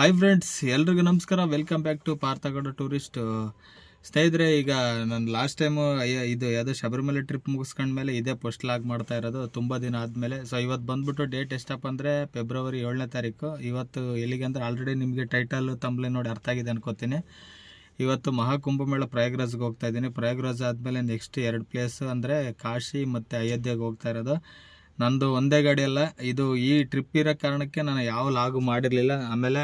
Hi friends ಎಲ್ರಿಗೂ ನಮಸ್ಕಾರ. Welcome back to Parthagowda tourist ಸ್ನೇಹಿತರೆ, ಈಗ ನಾನು ಲಾಸ್ಟ್ ಟೈಮು ಇದು ಯಾವುದೋ ಶಬರಿಮಲೆ ಟ್ರಿಪ್ ಮುಗಿಸ್ಕೊಂಡ್ಮೇಲೆ ಇದೇ ಪೋಸ್ಟ್ ಲಾಗ್ ಮಾಡ್ತಾ ಇರೋದು, ತುಂಬ ದಿನ ಆದಮೇಲೆ. ಸೊ ಇವತ್ತು ಬಂದ್ಬಿಟ್ಟು ಡೇಟ್ ಎಷ್ಟಪ್ಪ ಅಂದರೆ ಫೆಬ್ರವರಿ ಏಳನೇ ತಾರೀಕು. ಇವತ್ತು ಎಲ್ಲಿಗೆ ಅಂದರೆ ಆಲ್ರೆಡಿ ನಿಮಗೆ ಟೈಟಲ್ ತಂಬ್ಲೆ ನೋಡಿ ಅರ್ಥ ಆಗಿದೆ ಅನ್ಕೋತೀನಿ. ಇವತ್ತು ಮಹಾಕುಂಭಮೇಳ ಪ್ರಯಾಗ್ರಾಜ್ಗೆ ಹೋಗ್ತಾ ಇದ್ದೀನಿ. ಪ್ರಯಾಗ್ರಾಜ್ ಆದಮೇಲೆ ನೆಕ್ಸ್ಟ್ ಎರಡು ಪ್ಲೇಸು ಅಂದರೆ ಕಾಶಿ ಮತ್ತು ಅಯೋಧ್ಯೆಗೆ ಹೋಗ್ತಾ ಇರೋದು. ನಂದು ಒಂದೇ ಗಾಡಿ ಅಲ್ಲ, ಇದು ಈ ಟ್ರಿಪ್ ಇರೋ ಕಾರಣಕ್ಕೆ ನಾನು ಯಾವ ಲಾಗು ಮಾಡಿರಲಿಲ್ಲ. ಆಮೇಲೆ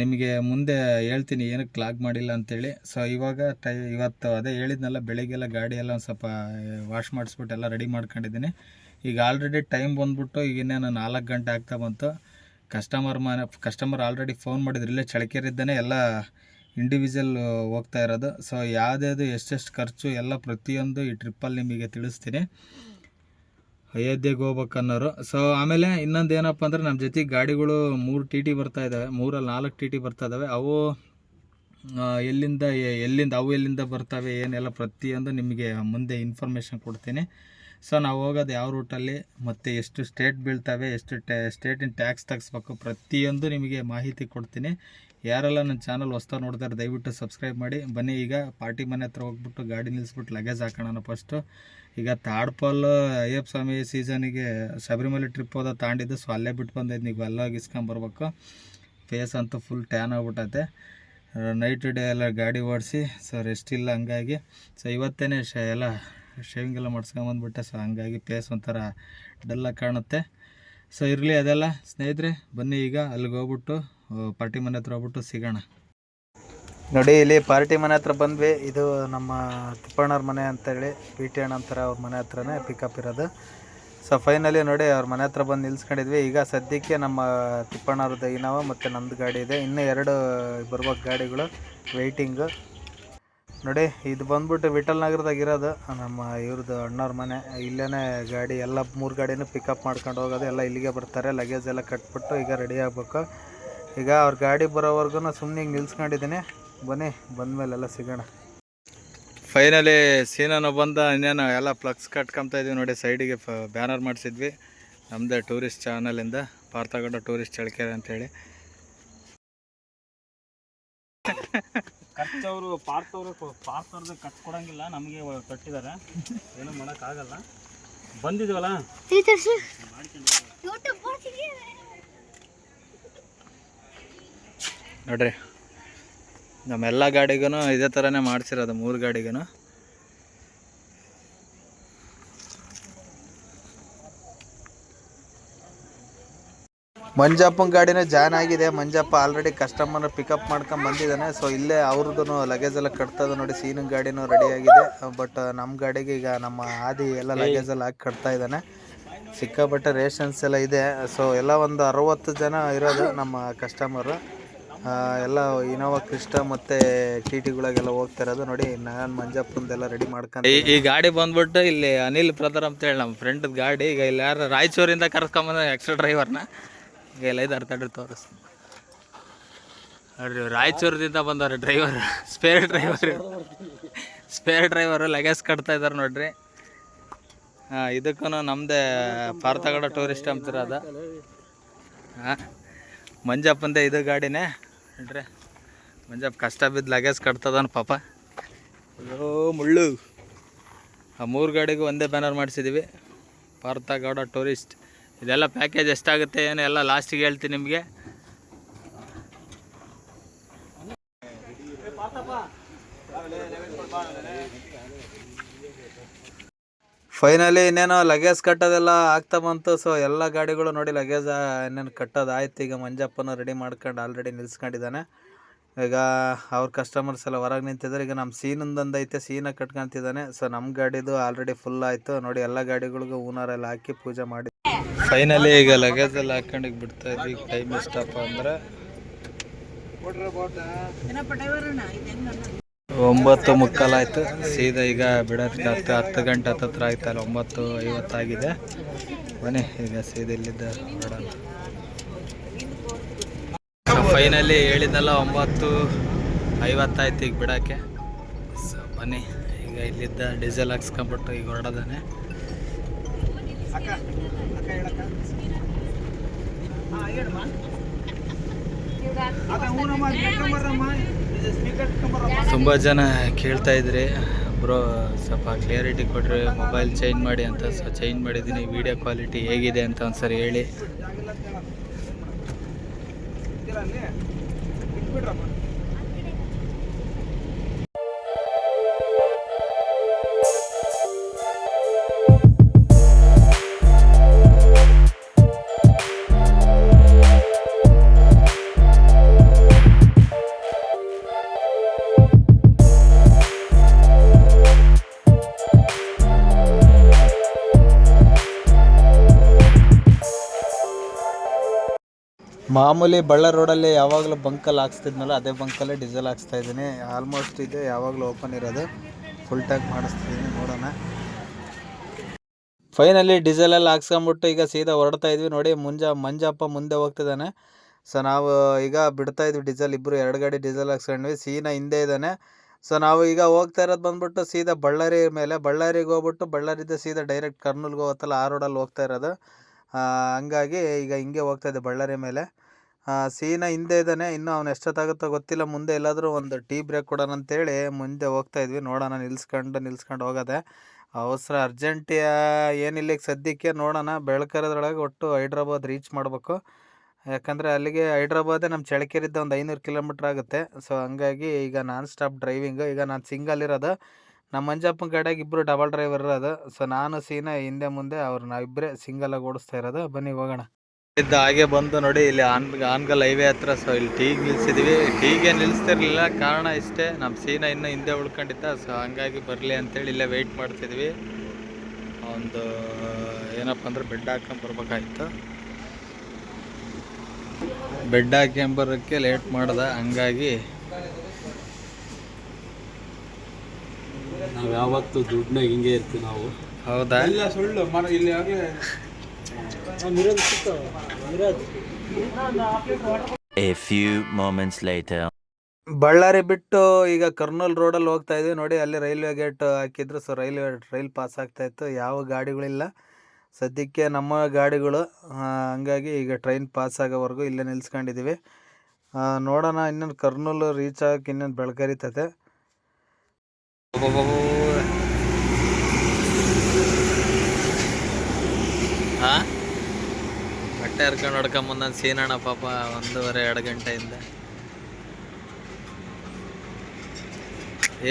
ನಿಮಗೆ ಮುಂದೆ ಹೇಳ್ತೀನಿ ಏನಕ್ಕೆ ಲಾಗ್ ಮಾಡಿಲ್ಲ ಅಂತೇಳಿ. ಸೊ ಇವಾಗ ಟೈ, ಇವತ್ತು ಅದೇ ಹೇಳಿದ್ನಲ್ಲ, ಬೆಳಿಗ್ಗೆಲ್ಲ ಗಾಡಿ ಎಲ್ಲ ಒಂದು ಸ್ವಲ್ಪ ವಾಶ್ ಮಾಡಿಸ್ಬಿಟ್ಟು ಎಲ್ಲ ರೆಡಿ ಮಾಡ್ಕೊಂಡಿದ್ದೀನಿ. ಈಗ ಆಲ್ರೆಡಿ ಟೈಮ್ ಬಂದ್ಬಿಟ್ಟು ಈಗ ಇನ್ನೇನು ನಾಲ್ಕು ಗಂಟೆ ಆಗ್ತಾ ಬಂತು. ಕಸ್ಟಮರ್ ಮನೆ ಕಸ್ಟಮರ್ ಆಲ್ರೆಡಿ ಫೋನ್ ಮಾಡಿದ್ರು. ಇಲ್ಲೇ ಚಳಕೆರಿದ್ದಾನೆ ಎಲ್ಲ ಇಂಡಿವಿಜುವಲ್ ಹೋಗ್ತಾ ಇರೋದು. ಸೊ ಯಾವುದ್ಯಾವುದು ಎಷ್ಟೆಷ್ಟು ಖರ್ಚು ಎಲ್ಲ ಪ್ರತಿಯೊಂದು ಈ ಟ್ರಿಪ್ಪಲ್ಲಿ ನಿಮಗೆ ತಿಳಿಸ್ತೀನಿ. ಅಯೋಧ್ಯೆಗೆ ಹೋಗ್ಬೇಕನ್ನೋರು ಸೊ ಆಮೇಲೆ ಇನ್ನೊಂದು ಏನಪ್ಪ ಅಂದ್ರೆ ನಮ್ಮ ಜೊತೆ ಗಾಡಿಗಳು ಮೂರು ಟಿ ಟಿ ಬರ್ತಾ ಇದ್ದಾವೆ ಮೂರಲ್ಲಿ ನಾಲ್ಕು ಟಿ ಟಿ ಬರ್ತಾ ಇದ್ದಾವೆ ಅವು ಎಲ್ಲಿಂದ ಎಲ್ಲಿಂದ, ಅವು ಎಲ್ಲಿಂದ ಬರ್ತವೆ ಏನೆಲ್ಲ ಪ್ರತಿಯೊಂದು ನಿಮಗೆ ಮುಂದೆ ಇನ್ಫಾರ್ಮೇಷನ್ ಕೊಡ್ತೀನಿ. ಸೊ ನಾವು ಹೋಗೋದು ಯಾವ ರೂಟಲ್ಲಿ ಮತ್ತು ಎಷ್ಟು ಸ್ಟೇಟ್ ಬೀಳ್ತವೆ? ಎಷ್ಟು ಟ್ಯಾ ಸ್ಟೇಟಿನ ಟ್ಯಾಕ್ಸ್ ತಗ್ಸ್ಬೇಕು? ಪ್ರತಿಯೊಂದು ನಿಮಗೆ ಮಾಹಿತಿ ಕೊಡ್ತೀನಿ. ಯಾರೆಲ್ಲ ನನ್ನ ಚಾನಲ್ ಹೊಸ್ತಾ ನೋಡ್ತಾರೆ ದಯವಿಟ್ಟು ಸಬ್ಸ್ಕ್ರೈಬ್ ಮಾಡಿ. ಬನ್ನಿ, ಈಗ ಪಾರ್ಟಿ ಮನೆ ಹತ್ರ ಹೋಗ್ಬಿಟ್ಟು ಗಾಡಿ ನಿಲ್ಲಿಸ್ಬಿಟ್ಟು ಲಗೇಜ್ ಹಾಕೋಣ ಫಸ್ಟು ಈಗ ತಾಡ್ಪಾಲ್, ಅಯ್ಯಪ್ಪ ಸ್ವಾಮಿ ಸೀಸನಿಗೆ ಶಬರಿಮಲೆ ಟ್ರಿಪ್ ಹೋದ ತಾಂಡಿದ್ದು ಸೊ ಅಲ್ಲೇ ಬಿಟ್ಟು ಬಂದೈತೆ ನೀವು ಅಲ್ಲೋಗಿ ಇಸ್ಕೊಂಬರ್ಬೇಕು ಫೇಸ್ ಅಂತೂ ಫುಲ್ ಟ್ಯಾನ್ ಆಗ್ಬಿಟ್ಟೈತೆ ನೈಟ್ ಡೇ ಎಲ್ಲ ಗಾಡಿ ಓಡಿಸಿ ಸೊ ರೆಸ್ಟ್ ಇಲ್ಲ ಹಂಗಾಗಿ. ಸೊ ಇವತ್ತೇ ಶ, ಎಲ್ಲ ಶೇವಿಂಗ್ ಎಲ್ಲ ಮಾಡ್ಸ್ಕೊಂಬಂದ್ಬಿಟ್ಟೆ ಸೊ ಹಂಗಾಗಿ ಪ್ಲೇಸ್ ಒಂಥರ ಡಲ್ಲಾಗಿ ಕಾಣುತ್ತೆ. ಸೊ ಇರಲಿ ಅದೆಲ್ಲ. ಸ್ನೇಹಿತರೆ, ಬನ್ನಿ ಈಗ ಅಲ್ಲಿಗೆ ಹೋಗ್ಬಿಟ್ಟು ಪಾರ್ಟಿ ಮನೆ ಹತ್ರ ಹೋಗ್ಬಿಟ್ಟು ಸಿಗೋಣ. ನೋಡಿ, ಇಲ್ಲಿ ಪಾರ್ಟಿ ಮನೆ ಹತ್ರ ಬಂದ್ವಿ. ಇದು ನಮ್ಮ ತಿಪ್ಪಣ್ಣವ್ರ ಮನೆ ಅಂತೇಳಿ ಪಿ ಟಿ ಅಣ್ಣ ಅಂತಾರೆ ಅವ್ರ ಮನೆ ಹತ್ರನೇ ಪಿಕಪ್ ಇರೋದು. ಸೊ ಫೈನಲಿ ನೋಡಿ, ಅವ್ರ ಮನೆ ಹತ್ರ ಬಂದು ನಿಲ್ಸ್ಕೊಂಡಿದ್ವಿ. ಈಗ ಸದ್ಯಕ್ಕೆ ನಮ್ಮ ತಿಪ್ಪಣ್ಣವ್ರದ್ದು ಇನ್ನೋವ ಮತ್ತು ನಮ್ಮದು ಗಾಡಿ ಇದೆ. ಇನ್ನೂ ಎರಡು ಬರ್ಬೇಕು ಗಾಡಿಗಳು ವೆಯ್ಟಿಂಗು ನೋಡಿ, ಇದು ಬಂದ್ಬಿಟ್ಟು ವಿಠಲ್ ನಗರದಾಗ ಇರೋದು. ನಮ್ಮ ಇವ್ರದ್ದು ಅಣ್ಣವ್ರ ಮನೆ. ಇಲ್ಲೇ ಗಾಡಿ, ಎಲ್ಲ ಮೂರು ಗಾಡಿನೂ ಪಿಕಪ್ ಮಾಡ್ಕೊಂಡು ಹೋಗೋದು. ಎಲ್ಲ ಇಲ್ಲಿಗೆ ಬರ್ತಾರೆ. ಲಗೇಜ್ ಎಲ್ಲ ಕಟ್ಬಿಟ್ಟು ಈಗ ರೆಡಿ ಆಗಬೇಕು. ಈಗ ಅವ್ರ ಗಾಡಿ ಬರೋವರೆಗೂ ಸುಮ್ಮನೆ ಹಿಂಗೆ ನಿಲ್ಸ್ಕೊಂಡಿದ್ದೀನಿ. ಬನ್ನಿ ಬಂದಮೇಲೆಲ್ಲ ಸಿಗೋಣ. ಫೈನಲಿ ಸೀನನು ಬಂದ. ಇನ್ನೇನು, ಎಲ್ಲ ಫ್ಲಕ್ಸ್ ಕಟ್ಕೊತಾ ಇದೀವಿ ನೋಡಿ. ಸೈಡಿಗೆ ಫ ಬ್ಯಾನರ್ ಮಾಡಿಸಿದ್ವಿ. ನಮ್ಮದೇ ಟೂರಿಸ್ಟ್ ಚಾನಲಿಂದ ಪಾರ್ಥಗೌಡ ಟೂರಿಸ್ಟ್ ಚಳಕೆರೆ ಅಂತೇಳಿ. ಖರ್ಚವರು ಪಾರ್ಥವ್ರು ಪಾರ್ಥವ್ರದ್ದು ಖರ್ಚು ಕೊಡಂಗಿಲ್ಲ ನಮಗೆ ಕಟ್ಟಿದ್ದಾರೆ ಏನೂ ಮಾಡೋಕ್ಕಾಗಲ್ಲ ಬಂದಿದ್ವಲ್ಲ? ನೋಡ್ರಿ ನಮ್ಮೆಲ್ಲ ಗಾಡಿಗೂ ಇದೇ ಥರನೇ ಮಾಡಿಸಿರೋದು ಮೂರು ಗಾಡಿಗೂ ಮಂಜಪ್ಪನ ಗಾಡಿನೇ ಜಾನ್ ಆಗಿದೆ. ಮಂಜಪ್ಪ ಆಲ್ರೆಡಿ ಕಸ್ಟಮರ್ ಪಿಕಪ್ ಮಾಡ್ಕೊಂಡ್ ಬಂದಿದ್ದಾನೆ. ಸೊ ಇಲ್ಲೇ ಅವ್ರದ್ದು ಲಗೇಜ್ ಎಲ್ಲ ಕಟ್ತದೆ ನೋಡಿ. ಸೀನಿನ ಗಾಡಿನೂ ರೆಡಿ ಆಗಿದೆ. ಬಟ್ ನಮ್ಮ ಗಾಡಿಗೆ ಈಗ ನಮ್ಮ ಆದಿ ಎಲ್ಲ ಲಗೇಜ್ ಎಲ್ಲ ಹಾಕಿ ಕಟ್ತಾ ಇದ್ದಾನೆ. ಸಿಕ್ಕಾಪಟ್ಟೆ ರೇಷನ್ಸ್ ಎಲ್ಲ ಇದೆ. ಸೊ ಎಲ್ಲ ಒಂದು ಅರವತ್ತು ಜನ ಇರೋದು ನಮ್ಮ ಕಸ್ಟಮರು ಎಲ್ಲ ಇನೋವಾ ಕ್ರಿಸ್ಟ ಮತ್ತೆ ಟಿ ಟಿಗಳಿಗೆಲ್ಲ ಹೋಗ್ತಾ ಇರೋದು ನೋಡಿ. ನಾನು ಮಂಜಪ್ಪಂದೆಲ್ಲ ರೆಡಿ ಮಾಡ್ಕೊಂಡು ಈ ಗಾಡಿ ಬಂದ್ಬಿಟ್ಟು ಇಲ್ಲಿ ಅನಿಲ್ ಪ್ರದರ್ ಅಂತ ಹೇಳಿ ನಮ್ಮ ಫ್ರೆಂಡ್ ಗಾಡಿ. ಈಗ ಇಲ್ಲಿ ಯಾರು ರಾಯಚೂರಿಂದ ಬಂದ ಎಕ್ಸ್ಟ್ರಾ ಡ್ರೈವರ್ನ ಎಲ್ಲ ಅರ್ಧ ತಡ್ರಿ ತೋರಿಸ್ ನೋಡ್ರಿ, ರಾಯಚೂರದಿಂದ ಬಂದವ್ರೆ driver spare driver spare driver luggage ಕಟ್ತಾ ಇದ್ದಾರೆ ನೋಡ್ರಿ. ಹಾಂ ಇದಕ್ಕೂ ನಮ್ಮದೇ ಪಾರ್ಥಗಡ ಟೂರಿಸ್ಟ್ ಅಂತಿರೋದ ಹಾಂ, ಮಂಜಪ್ಪಂದೆ ಇದು ಗಾಡಿನೇ. ನೋಡ್ರಿ, ಮಂಜಪ್ಪ ಕಷ್ಟ ಬಿದ್ದು ಲಗೇಜ್ ಕಟ್ತದಾನ ಪಾಪ. ಅಯ್ಯೋ, ಮುಳ್ಳು. ಆ ಮೂರು ಗಾಡಿಗೂ ಒಂದೇ ಬ್ಯಾನರ್ ಮಾಡಿಸಿದ್ದೀವಿ ಪಾರ್ಥಗೌಡ ಟೂರಿಸ್ಟ್ ಇದೆಲ್ಲ ಪ್ಯಾಕೇಜ್ ಎಷ್ಟಾಗುತ್ತೆ ಏನು ಎಲ್ಲ ಲಾಸ್ಟಿಗೆ ಹೇಳ್ತೀನಿ ನಿಮಗೆ. ಫೈನಲಿ ಇನ್ನೇನು ಲಗೇಜ್ ಕಟ್ಟೋದೆಲ್ಲ ಆಗ್ತಾ ಬಂತು ಸೊ ಎಲ್ಲ ಗಾಡಿಗಳು ನೋಡಿ ಲಗೇಜ್ ಇನ್ನೇನು ಕಟ್ಟೋದು ಆಯ್ತು. ಈಗ ಮಂಜಪ್ಪನ ರೆಡಿ ಮಾಡ್ಕೊಂಡು ಆಲ್ರೆಡಿ ನಿಲ್ಸ್ಕೊಂಡಿದ್ದಾನೆ. ಈಗ ಅವ್ರ ಕಸ್ಟಮರ್ಸ್ ಎಲ್ಲ ಹೊರಗೆ ನಿಂತಿದ್ದಾರೆ. ಈಗ ನಮ್ಮ ಸೀನಂದೊಂದು ಐತೆ, ಸೀನ ಕಟ್ಕೊಂತಿದ್ದಾನೆ. ಸೊ ನಮ್ಮ ಗಾಡಿದು ಆಲ್ರೆಡಿ ಫುಲ್ ಆಯಿತು. ನೋಡಿ ಎಲ್ಲ ಗಾಡಿಗಳಿಗೂ ಹೂನಾರೆಲ್ಲ ಹಾಕಿ ಪೂಜೆ ಮಾಡಿ ಫೈನಲಿ ಈಗ ಲಗೇಜ್ ಎಲ್ಲ ಹಾಕೊಂಡು ಈಗ ಬಿಡ್ತಾ ಇದ್ವಿ. ಟೈಮ್ ಎಷ್ಟಪ್ಪ ಅಂದ್ರೆ. ಒಂಬತ್ತು ಮುಕ್ಕಾಲಾಯ್ತು ಸೀದಾ ಈಗ ಬಿಡೋದಕ್ಕೆ ಹತ್ತು ಹತ್ತು ಗಂಟೆ ಹತ್ತತ್ರ ಆಯ್ತಲ್ಲ ಒಂಬತ್ತು ಐವತ್ತಾಗಿದೆ ಬನ್ನಿ ಈಗ ಸೀದಾ ಇಲ್ಲಿದ್ದ ಹೊರಡೋಣ ಫೈನಲಿ ಹೇಳಿದ್ನಲ್ಲ ಒಂಬತ್ತು ಐವತ್ತಾಯ್ತು ಈಗ ಬಿಡೋಕ್ಕೆ ಸೊ ಬನ್ನಿ ಈಗ ಇಲ್ಲಿದ್ದ ಡೀಸೆಲ್ ಹಾಕ್ಸ್ಕೊಂಬಿಟ್ಟು ಈಗ ಹೊರಡೋದಾನೆ. ತುಂಬ ಜನ ಕೇಳ್ತಾ ಇದ್ರಿ. ಬ್ರೋ ಸ್ವಲ್ಪ ಕ್ಲಿಯರಿಟಿ ಕೊಟ್ಟರೆ ಮೊಬೈಲ್ ಚೇಂಜ್ ಮಾಡಿ ಅಂತ ಸೊ ಚೇಂಜ್ ಮಾಡಿದ್ದೀನಿ. ವಿಡಿಯೋ ಕ್ವಾಲಿಟಿ ಹೇಗಿದೆ ಅಂತ ಒಂದ್ಸರಿ ಹೇಳಿ. ಮಾಮೂಲಿ ಬಳ್ಳಾರಿ ರೋಡಲ್ಲಿ ಯಾವಾಗಲೂ ಬಂಕಲ್ಲಿ ಹಾಕ್ಸ್ತಿದ್ನಲ್ಲ, ಅದೇ ಬಂಕಲ್ಲೇ ಡೀಸೆಲ್ ಹಾಕ್ಸ್ತಾ ಇದ್ದೀನಿ. ಆಲ್ಮೋಸ್ಟ್ ಇದೆ, ಯಾವಾಗಲೂ ಓಪನ್ ಇರೋದು. ಫುಲ್ ಟ್ಯಾಂಕ್ ಮಾಡಿಸ್ತಿದ್ದೀನಿ, ನೋಡೋಣ. ಫೈನಲಿ ಡೀಸೆಲೆಲ್ಲ ಹಾಕ್ಸ್ಕೊಂಬಿಟ್ಟು ಈಗ ಸೀದಾ ಹೊರಡ್ತಾ ಇದ್ವಿ ನೋಡಿ, ಮುಂಜಾ, ಮಂಜಪ್ಪ ಮುಂದೆ ಹೋಗ್ತಿದ್ದಾನೆ. ಸೊ ನಾವು ಈಗ ಬಿಡ್ತಾ ಇದ್ವಿ ಡೀಸೆಲ್ ಇಬ್ಬರು ಎರಡು ಗಾಡಿ ಡೀಸೆಲ್ ಹಾಕ್ಸ್ಕೊಂಡ್ವಿ. ಸೀನ ಹಿಂದೆ ಇದ್ದಾನೆ. ಸೊ ನಾವು ಈಗ ಹೋಗ್ತಾ ಇರೋದು ಬಂದ್ಬಿಟ್ಟು ಸೀದಾ ಬಳ್ಳಾರಿ ಮೇಲೆ, ಬಳ್ಳಾರಿಗೆ ಹೋಗ್ಬಿಟ್ಟು ಬಳ್ಳಾರಿಯಿಂದ ಸೀದಾ ಡೈರೆಕ್ಟ್ ಕರ್ನೂಲ್ಗೆ ಹೋಗುತ್ತಲ್ಲ, ಆ ರೋಡಲ್ಲಿ ಹೋಗ್ತಾ ಇರೋದು. ಹಂಗಾಗಿ ಈಗ ಹಿಂಗೆ ಹೋಗ್ತಾ ಬಳ್ಳಾರಿ ಮೇಲೆ. ಸೀನ ಹಿಂದೆ ಇದ್ದಾನೆ, ಇನ್ನೂ ಅವ್ನು ಎಷ್ಟೊತ್ತಾಗುತ್ತೋ ಗೊತ್ತಿಲ್ಲ. ಮುಂದೆ ಎಲ್ಲಾದರೂ ಒಂದು ಟೀ ಬ್ರೇಕ್ ಕೊಡೋಣ ಅಂತೇಳಿ ಮುಂದೆ ಹೋಗ್ತಾ ಇದ್ವಿ. ನೋಡೋಣ, ನಿಲ್ಸ್ಕೊಂಡು ನಿಲ್ಸ್ಕೊಂಡು ಹೋಗೋದೆ. ಅವಸರ ಅರ್ಜೆಂಟ್ ಏನಿಲ್ಲ ಸದ್ಯಕ್ಕೆ ನೋಡೋಣ. ಬೆಳ್ಕರದ್ರೊಳಗೆ ಒಟ್ಟು ಹೈದ್ರಾಬಾದ್ ರೀಚ್ ಮಾಡಬೇಕು. ಯಾಕಂದರೆ ಅಲ್ಲಿಗೆ ಹೈದ್ರಾಬಾದೇ ನಮ್ಮ ಚಳಕೇರಿದ್ದ ಒಂದು ಐನೂರು ಕಿಲೋಮೀಟ್ರ್ ಆಗುತ್ತೆ. ಸೊ ಹಂಗಾಗಿ ಈಗ ನಾನ್ ಸ್ಟಾಪ್ ಡ್ರೈವಿಂಗು ಈಗ ನಾನು ಸಿಂಗಲ್ ಇರೋದು. ನಮ್ಮ ಮಂಜಪ್ಪನ ಕಡೆಗೆ ಇಬ್ಬರು ಡಬಲ್ ಡ್ರೈವರ್ ಇರೋದು. ಸೊ ನಾನು ಸೀನಾ, ಹಿಂದೆ ಮುಂದೆ ಅವ್ರು ನಾವಿಬ್ಬರೇ ಸಿಂಗಲಾಗಿ ಓಡಿಸ್ತಾ ಇರೋದು. ಬನ್ನಿ, ಹೋಗೋಣ. ಇದ್ದ ಹಾಗೆ ಬಂದು ನೋಡಿ, ಇಲ್ಲಿ ಆನ್, ಆನ್ಗಲ್ ಹೈವೇ ಹತ್ರ. ಸೊ ಇಲ್ಲಿ ಟೀಗೆ ನಿಲ್ಸಿದ್ವಿ. ಟೀಗೆ ನಿಲ್ಲಿಸ್ತಿರ್ಲಿಲ್ಲ ಕಾರಣ ಇಷ್ಟೇ ನಮ್ಮ ಸೀನಾ ಇನ್ನು ಹಿಂದೆ ಉಳ್ಕೊಂಡಿದ್ದ. ಸೊ ಹಂಗಾಗಿ ಬರಲಿ ಅಂತೇಳಿ ಇಲ್ಲೇ ವೆಯ್ಟ್ ಮಾಡ್ತಿದ್ವಿ. ಒಂದು, ಏನಪ್ಪ ಅಂದ್ರೆ ಬೆಡ್ ಹಾಕೊಂಡ್ ಬರ್ಬೇಕಾಯ್ತು. ಬೆಡ್ ಹಾಕೊಂಬರೋಕ್ಕೆ ಲೇಟ್ ಮಾಡ್ದೆ. ಹಂಗಾಗಿ ನಾವು ಯಾವತ್ತು ದುಡ್ಡನ್ನ ಹಿಂಗೆ ಇರ್ತೀವಿ ನಾವು. ಹೌದಾ? ಇಲ್ಲ ಸುಳ್ಳು ಮರ ಇಲ್ಲಿ ಆಗಲೇ a few moments later. Ballari ಬಿಟ್ಟು ಈಗ ಕರ್ನೂಲ್ ರೋಡಲ್ಲಿ ಹೋಗ್ತಾ ಇದ್ವಿ ನೋಡಿ ಅಲ್ಲಿ ರೈಲ್ವೆ ಗೇಟ್ ಹಾಕಿದ್ರು. ಸೊ ರೈಲ್ವೆ ರೈಲ್ ಪಾಸ್ ಆಗ್ತಾ ಇತ್ತು. ಯಾವ ಗಾಡಿಗಳಿಲ್ಲ. ಸದ್ಯಕ್ಕೆ ನಮ್ಮ ಗಾಡಿಗಳು ಆ, ಹಂಗಾಗಿ ಈಗ ಟ್ರೈನ್ ಪಾಸ್ ಆಗೋವರೆಗೂ ಇಲ್ಲೇ ನಿಲ್ಸ್ಕೊಂಡಿದ್ದೀವಿ ಆ, ನೋಡೋಣ ಇನ್ನೊಂದು ಕರ್ನೂಲು ರೀಚ್ ಆಗಕ್ಕೆ ಇನ್ನೊಂದು ಬೆಳಕರಿತದೆ ಹಾಂ ಬಟ್ಟೆ ಹರ್ಕೊಂಡು ಹೊಡ್ಕೊಂಬಂದ ಸೀನಣ್ಣ ಪಾಪ ಒಂದೂವರೆ ಎರಡು ಗಂಟೆಯಿಂದ.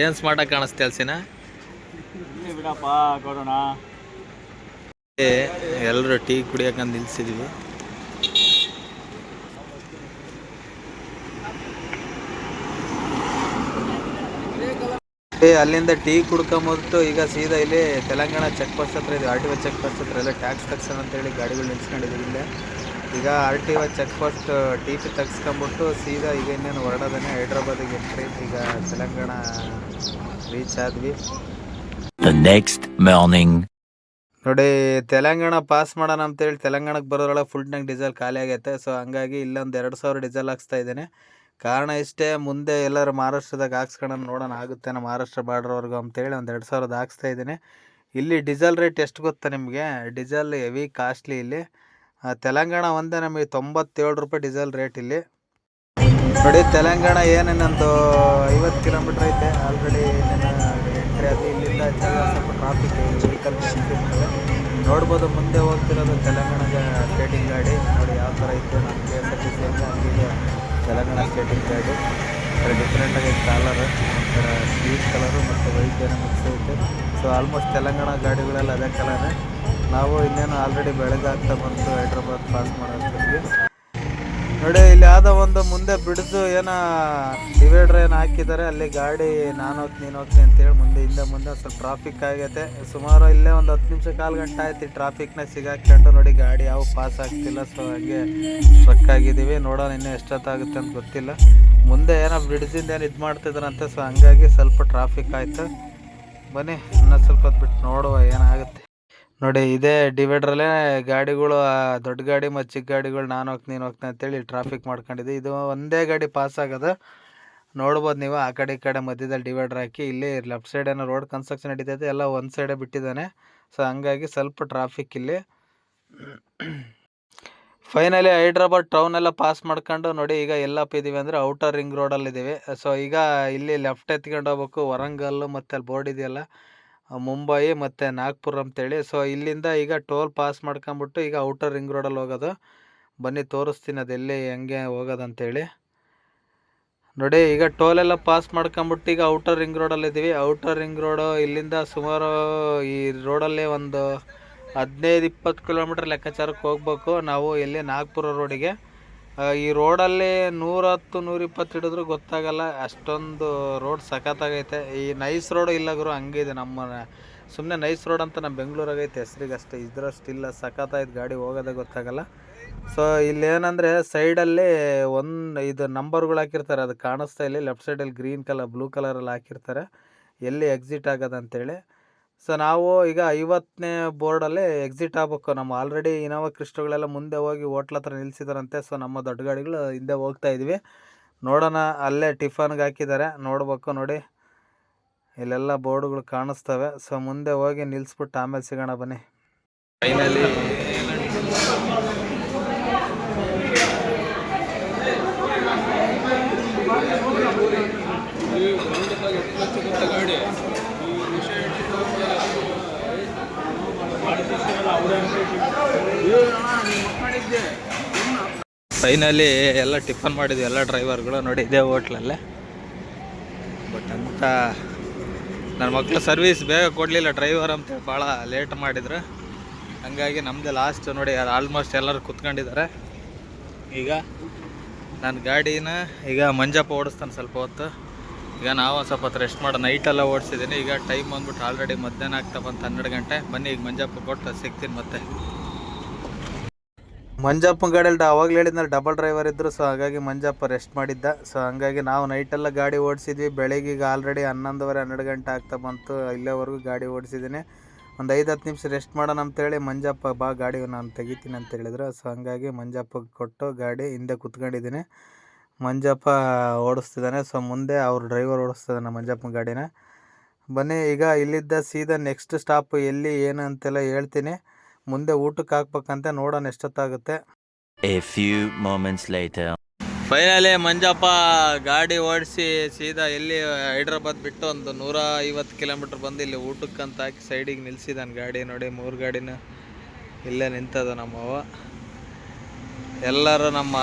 ಏನ್ ಸ್ಮಾರ್ಟಾಗಿ ಕಾಣಿಸ್ತೀಯ ಸೀನಾ ಬಿಡಪ್ಪ ಕೊಡೋಣ. ಎಲ್ಲರೂ ಟೀ ಕುಡಿಯೋಕಂತ ನಿಲ್ಸಿದ್ವಿ. ಅಲ್ಲಿಂದ ಟೀ ಕುಡ್ಕೊಂಬಂದ್ಬಿಟ್ಟು ಈಗ ಸೀದಾ ಇಲ್ಲಿ ತೆಲಂಗಾಣ ಚೆಕ್ ಪೋಸ್ಟ್ ಹತ್ರ ಇದೆ. R T O check post ಹತ್ರ ಎಲ್ಲ ಟ್ಯಾಕ್ಸ್ ತಗ್ಸೋಣ ಅಂತೇಳಿ ಗಾಡಿಗಳು ನಿಲ್ಸ್ಕೊಂಡಿದ್ದೀವಿ ಇಲ್ಲೇ. ಈಗ R T O check post T P ತೆಗ್ಸ್ಕೊಂಬಿಟ್ಟು ಸೀದಾ ಈಗ ಇನ್ನೇನು ಹೊರಡೋದನ್ನೇ ಹೈದ್ರಾಬಾದಿಗೆ ಎಂಟ್ರಿ. ಈಗ ತೆಲಂಗಾಣ ರೀಚ್ ಆದ್ವಿ. Next morning. ನೋಡಿ ತೆಲಂಗಾಣ ಪಾಸ್ ಮಾಡೋಣ ಅಂತೇಳಿ ತೆಲಂಗಾಣಕ್ಕೆ ಬರೋದ್ರೊಳಗೆ ಫುಲ್ ಟ್ಯಾಂಕ್ ಡೀಸೆಲ್ ಖಾಲಿ ಆಗೈತೆ. ಸೊ ಹಂಗಾಗಿ ಇಲ್ಲೊಂದು ಎರಡು ಸಾವಿರ ಡೀಸೆಲ್ ಹಾಕ್ಸ್ತಾ ಇದ್ದೇನೆ. ಕಾರಣ ಇಷ್ಟೇ, ಮುಂದೆ ಎಲ್ಲರೂ ಮಹಾರಾಷ್ಟ್ರದಾಗ ಹಾಕ್ಸ್ಕೊಳ್ಳೋಣ ನೋಡೋಣ ಆಗುತ್ತೆ ನಮ್ಮ ಮಹಾರಾಷ್ಟ್ರ ಬಾರ್ಡ್ರವರೆಗೂ ಅಂತೇಳಿ ಒಂದು ಎರಡು ಸಾವಿರದ ಹಾಕ್ಸ್ತಾ ಇದ್ದೀನಿ. ಇಲ್ಲಿ ಡೀಸೆಲ್ ರೇಟ್ ಎಷ್ಟು ಗೊತ್ತಾ ನಿಮಗೆ? ಡೀಸೆಲ್ ಹೆವಿ ಕಾಸ್ಟ್ಲಿ ಇಲ್ಲಿ. ತೆಲಂಗಾಣ ಒಂದೇ ನಮಗೆ ತೊಂಬತ್ತೇಳು ರೂಪಾಯಿ ಡೀಸೆಲ್ ರೇಟ್ ಇಲ್ಲಿ. ನೋಡಿ, ತೆಲಂಗಾಣ ಏನೇನೊಂದು ಐವತ್ತು ಕಿಲೋಮೀಟ್ರ್ ಐತೆ. ಆಲ್ರೆಡಿ ಎಂಟ್ರಿ ಅದು ಇಲ್ಲಿಂದ ಸ್ವಲ್ಪ ಟ್ರಾಫಿಕ್ ವೆಹಿಕಲ್ ನೋಡ್ಬೋದು ಮುಂದೆ ಹೋಗ್ತಿರೋದು ತೆಲಂಗಾಣದ ಸ್ಟೇಟಿಂಗ್ ಗಾಡಿ. ನೋಡಿ, ಯಾವ ಥರ ಇತ್ತು ನಮಗೆ K S R T C ಅಂತ. ಹಂಗಿದೆ ತೆಲಂಗಾಣ ಸ್ಟೇಟಿಂಗ್ ಗಾಡಿ ಡಿಫ್ರೆಂಟ್ ಆಗೈತೆ ಕಾಲರ್ ಒಂಥರ ಸ್ವೀಟ್ ಕಲರು ಮತ್ತು ವೈಟ್ ಏನೋ ಮಿಕ್ಸ್ ಐತೆ. ಸೊ ಆಲ್ಮೋಸ್ಟ್ ತೆಲಂಗಾಣ ಗಾಡಿಗಳೆಲ್ಲ ಅದೇ ಕಲರೇ ನಾವು ಇನ್ನೇನು ಆಲ್ರೆಡಿ ಬೆಳಗ್ಗೆ ಆಗ್ತಾ ಬಂತು ಹೈದ್ರಾಬಾದ್ ಪಾಸ್ ಮಾಡೋದ್ರಲ್ಲಿ ನೋಡಿ ಇಲ್ಲಿ ಯಾವುದೋ ಒಂದು ಮುಂದೆ ಬಿಡಿದು ಏನೋ ಡಿವೈಡರ್ ಏನು ಹಾಕಿದ್ದಾರೆ ಅಲ್ಲಿ ಗಾಡಿ ನಾನು ಹೋಗ್ತೀನಿ ನೀನು ಹೋಗ್ತೀನಿ ಅಂತೇಳಿ ಮುಂದೆ ಹಿಂದೆ ಮುಂದೆ ಸ್ವಲ್ಪ ಟ್ರಾಫಿಕ್ ಆಗೈತೆ. ಸುಮಾರು ಇಲ್ಲೇ ಒಂದು ಹತ್ತು ನಿಮಿಷ ಕಾಲು ಗಂಟೆ ಆಯ್ತು, ಈ ಟ್ರಾಫಿಕ್ನಾಗ ಸಿಗಾಕೊಂಡು ನೋಡಿ ಗಾಡಿ ಯಾವ ಪಾಸ್ ಆಗ್ತಿಲ್ಲ ಸೊ ಹಾಗೆ ಸ್ಟ್ರಕ್ ಆಗಿದ್ದೀವಿ ನೋಡೋಣ ಇನ್ನೂ ಎಷ್ಟೊತ್ತಾಗುತ್ತೆ ಅಂತ ಗೊತ್ತಿಲ್ಲ. ಮುಂದೆ ಏನೋ ಬ್ರಿಡ್ಜಿಂದ ಏನು ಇದು ಮಾಡ್ತಿದ್ರಂತೆ ಸೊ ಹಂಗಾಗಿ ಸ್ವಲ್ಪ ಟ್ರಾಫಿಕ್ ಆಯಿತು. ಬನ್ನಿ, ಇನ್ನೊಂದು ಸ್ವಲ್ಪ ಹೊತ್ತು ಬಿಟ್ಟು ನೋಡುವ ಏನಾಗುತ್ತೆ. ನೋಡಿ, ಇದೇ ಡಿವೈಡ್ರಲ್ಲೇ ಗಾಡಿಗಳು ದೊಡ್ಡ ಗಾಡಿ ಮತ್ತು ಚಿಕ್ಕ ಗಾಡಿಗಳು ನಾನು ಹೋಗ್ತೀನಿ, ನೀನು ಹೋಗ್ತೀನಿ ಅಂತೇಳಿ ಟ್ರಾಫಿಕ್ ಮಾಡ್ಕೊಂಡಿದ್ದೆ. ಇದು ಒಂದೇ ಗಾಡಿ ಪಾಸ್ ಆಗೋದು. ನೋಡ್ಬೋದು ನೀವು, ಆ ಕಡೆ ಈ ಕಡೆ ಮಧ್ಯದಲ್ಲಿ ಡಿವೈಡರ್ ಹಾಕಿ, ಇಲ್ಲಿ ಲೆಫ್ಟ್ ಸೈಡ್ ಏನೋ ರೋಡ್ ಕನ್ಸ್ಟ್ರಕ್ಷನ್ ನಡೀತೈತೆ, ಎಲ್ಲ ಒಂದು ಸೈಡೇ ಬಿಟ್ಟಿದ್ದಾನೆ. ಸೊ ಹಂಗಾಗಿ ಸ್ವಲ್ಪ ಟ್ರಾಫಿಕ್ ಇಲ್ಲಿ. ಫೈನಲಿ ಹೈದ್ರಾಬಾದ್ ಟೌನ್ ಎಲ್ಲ ಪಾಸ್ ಮಾಡ್ಕೊಂಡು, ನೋಡಿ, ಈಗ ಎಲ್ಲಪ್ಪ ಇದೀವಿ ಅಂದರೆ ಔಟರ್ ರಿಂಗ್ ರೋಡಲ್ಲಿದ್ದೀವಿ ಸೊ ಈಗ ಇಲ್ಲಿ ಲೆಫ್ಟ್ ಎತ್ಕೊಂಡು ಹೋಗ್ಬೇಕು ವರಂಗಲ್ ಮತ್ತು ಅಲ್ಲಿ ಬೋರ್ಡ್ ಇದೆಯಲ್ಲ. ಮುಂಬೈ ಮತ್ತು ನಾಗ್ಪುರ್ ಅಂತೇಳಿ. ಸೊ ಇಲ್ಲಿಂದ ಈಗ ಟೋಲ್ ಪಾಸ್ ಮಾಡ್ಕೊಂಬಿಟ್ಟು ಈಗ ಔಟರ್ ರಿಂಗ್ ರೋಡಲ್ಲಿ ಹೋಗೋದು. ಬನ್ನಿ, ತೋರಿಸ್ತೀನಿ ಅದು ಎಲ್ಲಿ, ಹೆಂಗೆ ಹೋಗೋದಂತೇಳಿ ನೋಡಿ, ಈಗ ಟೋಲ್ ಎಲ್ಲ ಪಾಸ್ ಮಾಡ್ಕೊಂಬಿಟ್ಟು ಈಗ ಔಟರ್ ರಿಂಗ್ ರೋಡಲ್ಲಿ ಇದ್ದೀವಿ ಔಟರ್ ರಿಂಗ್ ರೋಡು ಇಲ್ಲಿಂದ ಸುಮಾರು ಈ ರೋಡಲ್ಲೇ ಒಂದು ಹದಿನೈದು ಇಪ್ಪತ್ತು ಕಿಲೋಮೀಟ್ರ್ ಲೆಕ್ಕಾಚಾರಕ್ಕೆ ಹೋಗ್ಬೇಕು. ನಾವು ಇಲ್ಲಿ ನಾಗ್ಪುರ ರೋಡಿಗೆ. ಈ ರೋಡಲ್ಲಿ ನೂರತ್ತು, ನೂರಿಪ್ಪತ್ತು ಹಿಡಿದ್ರು ಗೊತ್ತಾಗಲ್ಲ. ಅಷ್ಟೊಂದು ರೋಡ್ ಸಖತ್ತಾಗೈತೆ. ಈ ನೈಸ್ ರೋಡ್ ಇಲ್ಲ ಗುರು, ಹಂಗಿದೆ. ನಮ್ಮ ಸುಮ್ಮನೆ ನೈಸ್ ರೋಡ್ ಅಂತ ನಮ್ಮ ಬೆಂಗಳೂರಾಗೈತೆ. ಹೆಸ್ರಿಗೆ ಅಷ್ಟೇ ಇದ್ರಷ್ಟಿಲ್ಲ, ಸಖತ್ತಾಯ್ತು ಗಾಡಿ ಹೋಗೋದೇ ಗೊತ್ತಾಗಲ್ಲ. ಸೊ ಇಲ್ಲಿ ಏನಂದರೆ ಸೈಡಲ್ಲಿ ಒಂದು ಇದು ನಂಬರ್ಗಳು ಹಾಕಿರ್ತಾರೆ. ಅದು ಕಾಣಿಸ್ತಾ ಇಲ್ಲಿ. ಲೆಫ್ಟ್ ಸೈಡಲ್ಲಿ ಗ್ರೀನ್ ಕಲರ್ ಬ್ಲೂ ಕಲರಲ್ಲಿ ಹಾಕಿರ್ತಾರೆ. ಎಲ್ಲಿ ಎಕ್ಸಿಟ್ ಆಗೋದಂತೇಳಿ. ಸೊ ನಾವು ಈಗ ಐವತ್ತನೇ ಬೋರ್ಡಲ್ಲಿ ಎಕ್ಸಿಟ್ ಆಗ್ಬೇಕು. ನಮ್ಮ ಆಲ್ರೆಡಿ ಇನೋವ ಕ್ರಿಸ್ಟಗಳೆಲ್ಲ ಮುಂದೆ ಹೋಗಿ ಹೋಟ್ಲ್ ಹತ್ರ ನಿಲ್ಲಿಸಿದಾರಂತೆ ಸೊ ನಮ್ಮ ದೊಡ್ಡ ಗಾಡಿಗಳು ಹಿಂದೆ ಹೋಗ್ತಾ ಇದ್ವಿ. ನೋಡೋಣ, ಅಲ್ಲೇ ಟಿಫನ್ಗೆ ಹಾಕಿದ್ದಾರೆ ನೋಡ್ಬೇಕು ನೋಡಿ. ಇಲ್ಲೆಲ್ಲ ಬೋರ್ಡ್ಗಳು ಕಾಣಿಸ್ತವೆ. ಸೊ ಮುಂದೆ ಹೋಗಿ ನಿಲ್ಲಿಸ್ಬಿಟ್ಟು ಆಮೇಲೆ ಸಿಗೋಣ ಬನ್ನಿ. ಫೈನಲಿ ಫೈನಲಿ ಎಲ್ಲ ಟಿಫನ್ ಮಾಡಿದ್ವಿ, ಎಲ್ಲ ಡ್ರೈವರ್ಗಳು ನೋಡಿ, ಇದೇ ಹೋಟ್ಲಲ್ಲೇ ಬಟ್ ಅಂತ ನನ್ನ ಮಕ್ಕಳು ಸರ್ವಿಸ್ ಬೇಗ ಕೊಡಲಿಲ್ಲ ಡ್ರೈವರ್ ಅಂತ ಭಾಳ ಲೇಟ್ ಮಾಡಿದ್ರು. ಹಂಗಾಗಿ ನಮ್ಮದೇ ಲಾಸ್ಟ್ ನೋಡಿ ಆಲ್ಮೋಸ್ಟ್ ಎಲ್ಲರೂ ಕುತ್ಕೊಂಡಿದ್ದಾರೆ. ಈಗ ನನ್ನ ಗಾಡಿನ, ಈಗ ಮಂಜಪ್ಪ ಓಡಿಸ್ತಾನೆ ಸ್ವಲ್ಪ ಹೊತ್ತು. ಈಗ ನಾವು ಸ್ವಲ್ಪ ಹೊತ್ತು ರೆಸ್ಟ್ ಮಾಡೋ ನೈಟೆಲ್ಲ ಓಡಿಸಿದ್ದೀನಿ. ಈಗ ಟೈಮ್ ಬಂದ್ಬಿಟ್ಟು ಆಲ್ರೆಡಿ ಮಧ್ಯಾಹ್ನ ಆಗ್ತಾ ಬಂತು, ಹನ್ನೆರಡು ಗಂಟೆ. ಬನ್ನಿ, ಈಗ ಮಂಜಪ್ಪ ಕೊಟ್ಟು ಸಿಗ್ತೀನಿ ಮತ್ತೆ. ಮಂಜಪ್ಪ ಗಾಡಿಯಲ್ಲಿ ಅವಾಗಲೇ ಹೇಳಿದ್ರೆ ಡಬಲ್ ಡ್ರೈವರ್ ಇದ್ದರು ಸೊ ಹಾಗಾಗಿ ಮಂಜಪ್ಪ ರೆಸ್ಟ್ ಮಾಡಿದ್ದ. ಸೊ ಹಾಗಾಗಿ ನಾವು ನೈಟೆಲ್ಲ ಗಾಡಿ ಓಡಿಸಿದ್ವಿ. ಬೆಳಗ್ಗೆ ಈಗ ಆಲ್ರೆಡಿ ಹನ್ನೊಂದುವರೆ, ಹನ್ನೆರಡು ಗಂಟೆ ಆಗ್ತಾ ಬಂತು. ಇಲ್ಲೇವರೆಗೂ ಗಾಡಿ ಓಡಿಸಿದ್ದೀನಿ. ಒಂದು ಐದು, ಹತ್ತು ನಿಮಿಷ ರೆಸ್ಟ್ ಮಾಡೋಣ ಅಂತೇಳಿ ಮಂಜಪ್ಪ ಬಾ ಗಾಡಿ ನಾನು ತೆಗಿತೀನಿ ಅಂತ ಹೇಳಿದ್ರು. ಸೊ ಹಾಗಾಗಿ ಮಂಜಪ್ಪಗೆ ಕೊಟ್ಟು ಗಾಡಿ ಹಿಂದೆ ಕುತ್ಕೊಂಡಿದ್ದೀನಿ. ಮಂಜಪ್ಪ ಓಡಿಸ್ತಿದ್ದಾನೆ. ಸೊ ಮುಂದೆ ಅವ್ರ ಡ್ರೈವರ್ ಓಡಿಸ್ತಿದ್ದಾನೆ ಮಂಜಪ್ಪನ ಗಾಡಿನ. ಬನ್ನಿ ಈಗ ಇಲ್ಲಿದ್ದ ಸೀದಾ ನೆಕ್ಸ್ಟ್ ಸ್ಟಾಪ್ ಎಲ್ಲಿ ಏನು ಅಂತೆಲ್ಲ ಹೇಳ್ತೀನಿ. ಮುಂದೆ ಊಟಕ್ಕೆ ಹಾಕ್ಬೇಕಂತೆ ನೋಡೋಣ ಎಷ್ಟೊತ್ತಾಗುತ್ತೆ. A few moments later. Finally Manjappa ಗಾಡಿ ಓಡಿಸಿ ಸೀದಾ ಎಲ್ಲಿ ಹೈದ್ರಾಬಾದ್ ಬಿಟ್ಟು ಒಂದು ನೂರ ಐವತ್ತು ಕಿಲೋಮೀಟ್ರ್ ಬಂದು ಇಲ್ಲಿ ಊಟಕ್ಕಂತ ಹಾಕಿ ಸೈಡಿಗೆ ನಿಲ್ಸಿದಾನೆ ಗಾಡಿ ನೋಡಿ ಮೂರು ಗಾಡಿನ ಇಲ್ಲೇ ನಿಂತದ ನಮ್ಮವ ಎಲ್ಲರೂ ನಮ್ಮ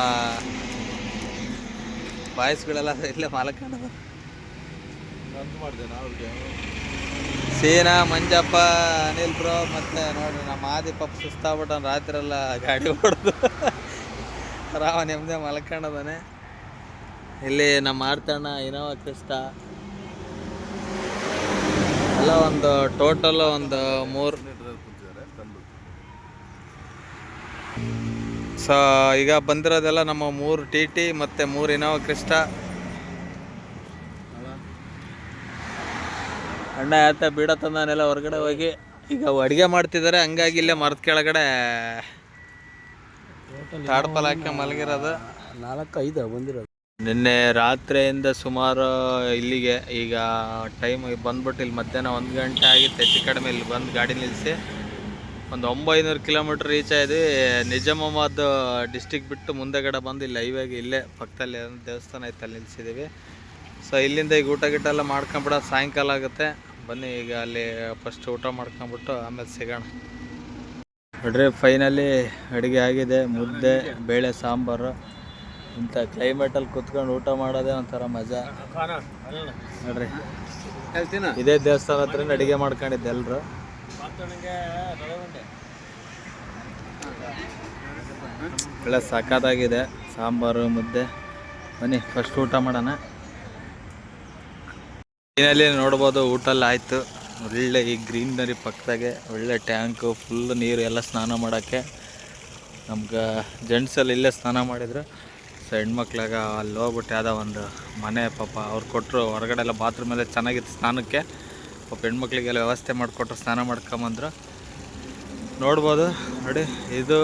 ಬಾಯ್ಸ್ಗಳೆಲ್ಲ ಇಲ್ಲೇ ಮಾಲಕ ಸೀನಾ ಮಂಜಪ್ಪ ಅನಿಲ್ ಬ್ರೋ ಮತ್ತೆ ನೋಡ್ರಿ ನಮ್ಮ ಆದಿ ಪಪ್ಪ ಸುಸ್ತಾಗ್ಬಿಟ್ಟು ರಾತ್ರಿ ಎಲ್ಲ ಗಾಡಿ ಹೊಡೆದು ರಾವ ನೆಮ್ಮದಿ ಮಲ್ಕೊಂಡದಾನೆ ಇಲ್ಲಿ ನಮ್ಮ ಆರ್ತಣ್ಣ ಇನೋವಾ ಕ್ರಿಸ್ತ ಎಲ್ಲ ಒಂದು ಟೋಟಲ್ ಒಂದು ಮೂರು ಸೊ ಈಗ ಬಂದಿರೋದೆಲ್ಲ ನಮ್ಮ ಮೂರು ಟಿ ಟಿ ಮತ್ತು ಮೂರು ಇನೋವಾ ಕ್ರಿಸ್ಟ. ಅಣ್ಣ ಯಾತ ಬೀಡ ತಂದಾನೆಲ್ಲ ಹೊರಗಡೆ ಹೋಗಿ. ಈಗ ಅಡುಗೆ ಮಾಡ್ತಿದ್ದಾರೆ ಹಂಗಾಗಿ ಇಲ್ಲೇ ಮರದ ಕೆಳಗಡೆ ತಾಡ್ಪಲ್ ಹಾಕಿ ಮಲಗಿರೋದು. ನಾಲ್ಕು ಐದು ಬಂದಿರೋದು. ನಿನ್ನೆ ರಾತ್ರಿಯಿಂದ ಸುಮಾರು ಇಲ್ಲಿಗೆ ಈಗ ಟೈಮ್ ಬಂದ್ಬಿಟ್ಟು ಇಲ್ಲಿ ಮಧ್ಯಾಹ್ನ ಒಂದು ಗಂಟೆ ಆಗಿತ್ತು ಹೆಚ್ಚು ಕಡಿಮೆ ಇಲ್ಲಿ ಬಂದು ಗಾಡಿ ನಿಲ್ಲಿಸಿ ಒಂದು ಒಂಬೈನೂರು ಕಿಲೋಮೀಟ್ರ್ ರೀಚ್ ಆದ್ವಿ ನಿಜಾಮಾಬಾದ್ ಡಿಸ್ಟಿಕ್ ಬಿಟ್ಟು ಮುಂದೆಗಡೆ ಬಂದು ಇಲ್ಲಿ ಹೈವೇಗೆ ಇಲ್ಲೇ ಪಕ್ಕದಲ್ಲಿ ಒಂದು ದೇವಸ್ಥಾನ ಇತ್ತು ಅಲ್ಲಿ ನಿಲ್ಸಿದ್ದೀವಿ ಸೊ ಇಲ್ಲಿಂದ ಈಗ ಊಟ ಗಿಟ ಎಲ್ಲ ಮಾಡ್ಕೊಂಬಿಡ ಸಾಯಂಕಾಲ ಆಗುತ್ತೆ. ಬನ್ನಿ ಈಗ ಅಲ್ಲಿ ಫಸ್ಟ್ ಊಟ ಮಾಡ್ಕೊಂಬಿಟ್ಟು ಆಮೇಲೆ ಸಿಗೋಣ. ನೋಡ್ರಿ ಫೈನಲಿ ಅಡುಗೆ ಆಗಿದೆ ಮುದ್ದೆ ಬೇಳೆ ಸಾಂಬಾರು. ಇಂಥ ಕ್ಲೈಮೇಟಲ್ಲಿ ಕುತ್ಕೊಂಡು ಊಟ ಮಾಡೋದೇ ಒಂಥರ ಮಜಾ. ನೋಡ್ರಿ ಇದೇ ದೇವಸ್ಥಾನ ಹತ್ರ ಅಡುಗೆ ಮಾಡ್ಕೊಂಡಿದ್ದೆ ಎಲ್ಲರೂ ಒಳ್ಳೆ ಸಖತ್ತಾಗಿದೆ. ಸಾಂಬಾರು, ಮುದ್ದೆ. ಬನ್ನಿ ಫಸ್ಟ್ ಊಟ ಮಾಡೋಣ. ಏನಲ್ಲಿ ನೋಡ್ಬೋದು ಊಟ ಎಲ್ಲ ಆಯಿತು. ಒಳ್ಳೆ ಈ ಗ್ರೀನರಿ ಪಕ್ಕದಾಗೆ, ಒಳ್ಳೆ ಟ್ಯಾಂಕು ಫುಲ್ ನೀರು ಎಲ್ಲ ಸ್ನಾನ ಮಾಡೋಕ್ಕೆ. ನಮ್ಗೆ ಜೆಂಟ್ಸಲ್ಲಿ ಇಲ್ಲೇ ಸ್ನಾನ ಮಾಡಿದ್ರು. ಸೊ ಹೆಣ್ಮಕ್ಳಾಗ ಅಲ್ಲಿ ಹೋಗ್ಬಿಟ್ಟು ಯಾವುದೋ ಒಂದು ಮನೆ ಪಾಪ. ಅವ್ರು ಕೊಟ್ಟರು ಹೊರಗಡೆ ಎಲ್ಲ ಬಾತ್ರೂಮ್ ಎಲ್ಲ ಚೆನ್ನಾಗಿತ್ತು ಸ್ನಾನಕ್ಕೆ. ಪಾಪ ಹೆಣ್ಮಕ್ಳಿಗೆಲ್ಲ ವ್ಯವಸ್ಥೆ ಮಾಡಿಕೊಟ್ರು, ಸ್ನಾನ ಮಾಡ್ಕೊಂಬಂದ್ರು. ನೋಡ್ಬೋದು, ನೋಡಿ. ಇದು,